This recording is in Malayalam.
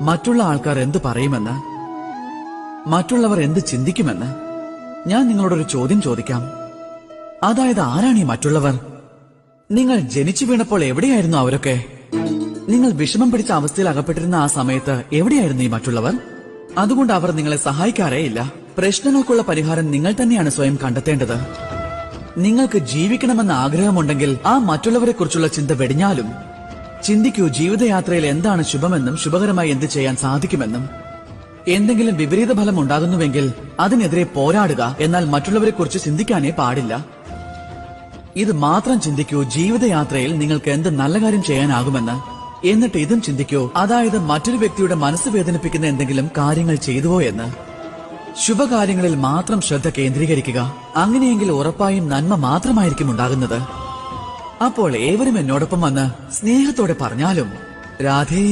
മറ്റുള്ള ആൾക്കാർ എന്ത് പറയുമെന്ന്? മറ്റുള്ളവർ എന്ത് ചിന്തിക്കുമെന്ന്? ഞാൻ നിങ്ങളോടൊരു ചോദ്യം ചോദിക്കാം. അതായത് ആരാണ് ഈ മറ്റുള്ളവർ? നിങ്ങൾ ജനിച്ചു വീണപ്പോൾ എവിടെയായിരുന്നു അവരൊക്കെ? നിങ്ങൾ വിഷമം പിടിച്ച അവസ്ഥയിൽ അകപ്പെട്ടിരുന്ന ആ സമയത്ത് എവിടെയായിരുന്നു ഈ മറ്റുള്ളവർ? അതുകൊണ്ട് അവർ നിങ്ങളെ സഹായിക്കാറേ ഇല്ല. പ്രശ്നങ്ങൾക്കുള്ള പരിഹാരം നിങ്ങൾ തന്നെയാണ് സ്വയം കണ്ടെത്തേണ്ടത്. നിങ്ങൾക്ക് ജീവിക്കണമെന്ന ആഗ്രഹമുണ്ടെങ്കിൽ ആ മറ്റുള്ളവരെ കുറിച്ചുള്ള ചിന്ത വെടിഞ്ഞാലും ചിന്തിക്കൂ ജീവിതയാത്രയിൽ എന്താണ് ശുഭമെന്നും ശുഭകരമായി എന്ത് ചെയ്യാൻ സാധിക്കുമെന്നും. എന്തെങ്കിലും വിപരീത ഫലം ഉണ്ടാകുന്നുവെങ്കിൽ അതിനെതിരെ പോരാടുക എന്നാൽ മറ്റുള്ളവരെ കുറിച്ച് ചിന്തിക്കാനേ പാടില്ല. ഇത് മാത്രം ചിന്തിക്കൂ ജീവിതയാത്രയിൽ നിങ്ങൾക്ക് എന്ത് നല്ല കാര്യം ചെയ്യാനാകുമെന്ന്. എന്നിട്ട് ഇതും ചിന്തിക്കൂ അതായത് മറ്റൊരു വ്യക്തിയുടെ മനസ്സ് വേദനിപ്പിക്കുന്ന എന്തെങ്കിലും കാര്യങ്ങൾ ചെയ്തുവോ എന്ന്. ശുഭകാര്യങ്ങളിൽ മാത്രം ശ്രദ്ധ കേന്ദ്രീകരിക്കുക. അങ്ങനെയെങ്കിൽ ഉറപ്പായും നന്മ മാത്രമായിരിക്കും ഉണ്ടാകുന്നത്. അപ്പോൾ ഏവരും എന്നോടൊപ്പം വന്ന് സ്നേഹത്തോടെ പറഞ്ഞാലും രാധേ